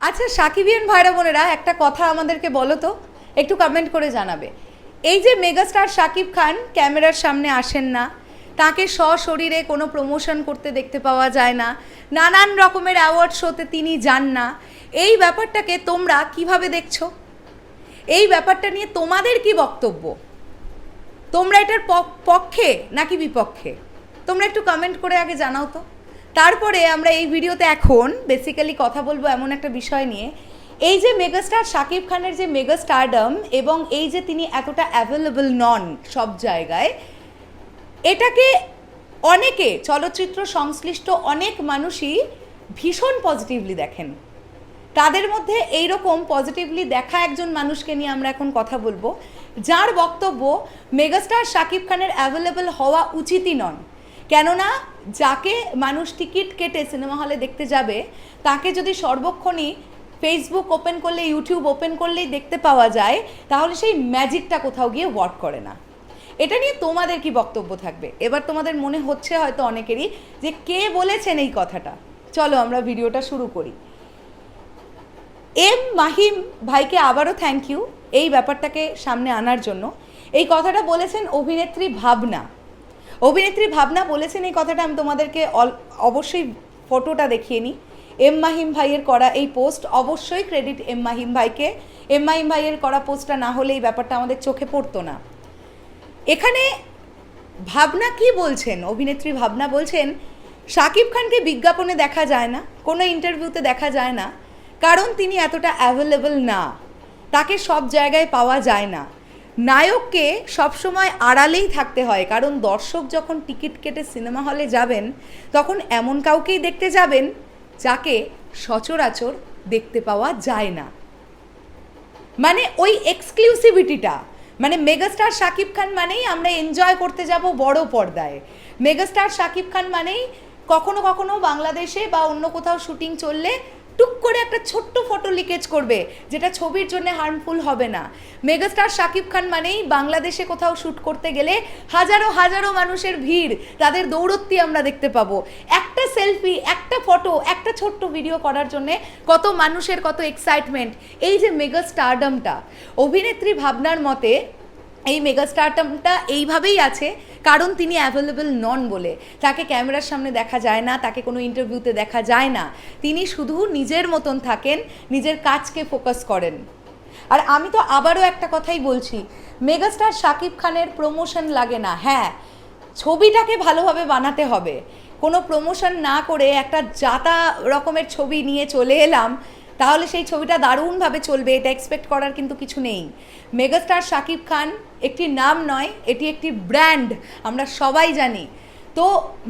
আচ্ছা সাকিবিয়ান ভাইরা বোনেরা, একটা কথা আমাদেরকে বলো তো, একটু কমেন্ট করে জানাবে। এই যে মেগাস্টার সাকিব খান ক্যামেরার সামনে আসেন না, তাকে সশরীরে কোনো প্রমোশন করতে দেখতে পাওয়া যায় না, নানান রকমের অ্যাওয়ার্ড শোতে তিনি যান না, এই ব্যাপারটাকে তোমরা কীভাবে দেখছ? এই ব্যাপারটা নিয়ে তোমাদের কি বক্তব্য? তোমরা এটার পক- পক্ষে নাকি বিপক্ষে? তোমরা একটু কমেন্ট করে আগে জানাও তো। তারপরে আমরা এই ভিডিওতে এখন বেসিক্যালি কথা বলব এমন একটা বিষয় নিয়ে। এই যে মেগাস্টার শাকিব খানের যে মেগা স্টারডম এবং এই যে তিনি এতটা অ্যাভেলেবল নন সব জায়গায়, এটাকে অনেকে চলচ্চিত্র সংশ্লিষ্ট অনেক মানুষই ভীষণ পজিটিভলি দেখেন। তাদের মধ্যে এই রকম পজিটিভলি দেখা একজন মানুষকে নিয়ে আমরা এখন কথা বলব, যার বক্তব্য মেগাস্টার শাকিব খানের অ্যাভেলেবল হওয়া উচিতই নন। কেননা যাকে মানুষ টিকিট কেটে সিনেমা হলে দেখতে যাবে, তাকে যদি সর্বক্ষণই ফেসবুক ওপেন করলে ইউটিউব ওপেন করলেই দেখতে পাওয়া যায়, তাহলে সেই ম্যাজিকটা কোথাও গিয়ে ওয়ার্ক করে না। এটা নিয়ে তোমাদের কি বক্তব্য থাকবে? এবার তোমাদের মনে হচ্ছে হয়তো অনেকেরই যে কে বলেছেন এই কথাটা। চলো আমরা ভিডিওটা শুরু করি। এম মাহিম ভাইকে আবারও থ্যাংক ইউ এই ব্যাপারটাকে সামনে আনার জন্য। এই কথাটা বলেছেন অভিনেত্রী ভাবনা। অভিনেত্রী ভাবনা বলেছেন এই কথাটা, আমি তোমাদেরকে অবশ্যই ফটোটা দেখিয়ে নিই। এম মাহিম ভাইয়ের করা এই পোস্ট, অবশ্যই ক্রেডিট এম মাহিম ভাইকে। এম মাহিম ভাইয়ের করা পোস্টটা না হলে এই ব্যাপারটা আমাদের চোখে পড়তো না। এখানে ভাবনা কি বলছেন? অভিনেত্রী ভাবনা বলছেন শাকিব খানকে বিজ্ঞাপনে দেখা যায় না, কোনো ইন্টারভিউতে দেখা যায় না, কারণ তিনি এতটা অ্যাভেলেবল না। তাকে সব জায়গায় পাওয়া যায় না। নায়ককে সবসময় আড়ালেই থাকতে হয়, কারণ দর্শক যখন টিকিট কেটে সিনেমা হলে যাবেন, তখন এমন কাউকেই দেখতে যাবেন যাকে সচরাচর দেখতে পাওয়া যায় না। মানে ওই এক্সক্লুসিভিটিটা মানে মেগাস্টার শাকিব খান মানেই আমরা এনজয় করতে যাব বড় পর্দায়। মেগাস্টার শাকিব খান মানেই কখনো কখনো বাংলাদেশে বা অন্য কোথাও শুটিং চললে টুক করে একটা ছোট্ট ফটো লিকেজ করবে, যেটা ছবির জন্য হার্মফুল হবে না। মেগাস্টার শাকিব খান মানেই বাংলাদেশে কোথাও শ্যুট করতে গেলে হাজারো হাজারো মানুষের ভিড়, তাদের দৌড়ত্তি আমরা দেখতে পাবো। একটা সেলফি একটা ফটো একটা ছোট্ট ভিডিও করার জন্যে কত মানুষের কত এক্সাইটমেন্ট এই যে মেগা স্টারডমটা অভিনেত্রী ভাবনার মতে এই মেগা স্টারডমটা এইভাবেই আছে কারণ তিনি অ্যাভেলেবেল নন বলে। তাকে ক্যামেরার সামনে দেখা যায় না, তাকে কোনো ইন্টারভিউতে দেখা যায় না। তিনি শুধু নিজের মতন থাকেন, নিজের কাজকে ফোকাস করেন। আর আমি তো আবারও একটা কথাই বলছি মেগাস্টার শাকিব খানের প্রমোশন লাগে না। হ্যাঁ ছবিটাকে ভালোভাবে বানাতে হবে। কোনো প্রমোশন না করে একটা জাতা রকমের ছবি নিয়ে চলে এলাম তাহলে সেই ছবিটা দারুণভাবে চলবে, এটা এক্সপেক্ট করার কিন্তু কিছু নেই। মেগাস্টার শাকিব খান একটি নাম নয়, এটি একটি ব্র্যান্ড আমরা সবাই জানি। তো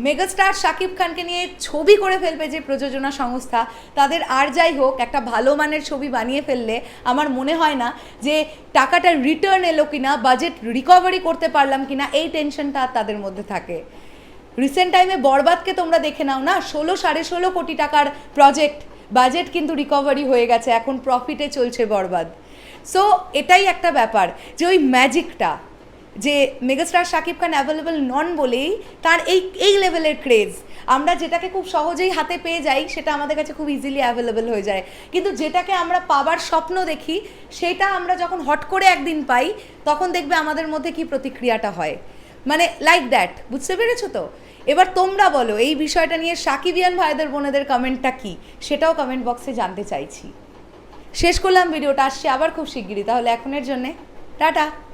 মেগাস্টার শাকিব খানকে নিয়ে ছবি করে ফেলবে যে প্রযোজনা সংস্থা, তাদের আর যাই হোক, একটা ভালো মানের ছবি বানিয়ে ফেললে আমার মনে হয় না যে টাকাটা রিটার্ন এলো কিনা বাজেট রিকভারি করতে পারলাম কিনা, এই টেনশনটা তাদের মধ্যে থাকে। রিসেন্ট টাইমে বরবাদকে তোমরা দেখে নাও না? ষোলো, সাড়ে ষোলো কোটি টাকার প্রজেক্ট বাজেট কিন্তু রিকভারি হয়ে গেছে, এখন প্রফিটে চলছে বরবাদ। সো এটাই একটা ব্যাপার যে ওই ম্যাজিকটা যে মেগাস্টার শাকিব খান অ্যাভেলেবল নন বলেই তার এই এই লেভেলের ক্রেজ আমরা যেটাকে খুব সহজেই হাতে পেয়ে যাই, সেটা আমাদের কাছে খুব ইজিলি অ্যাভেলেবল হয়ে যায়। কিন্তু যেটাকে আমরা পাবার স্বপ্ন দেখি, সেটা আমরা যখন হট করে একদিন পাই, তখন দেখবে আমাদের মধ্যে কি প্রতিক্রিয়াটা হয়। মানে লাইক দ্যাট বুঝতে পেরেছ তো? এবার তোমরা বলো, এই বিষয়টা নিয়ে সাকিবিয়ান ভাইদের বোনেদের কমেন্টটা কি? সেটাও কমেন্ট বক্সে জানতে চাইছি। শেষ করলাম ভিডিওটা, আসছি আবার খুব শিগগিরই, তাহলে এখনের জন্যে, টাটা।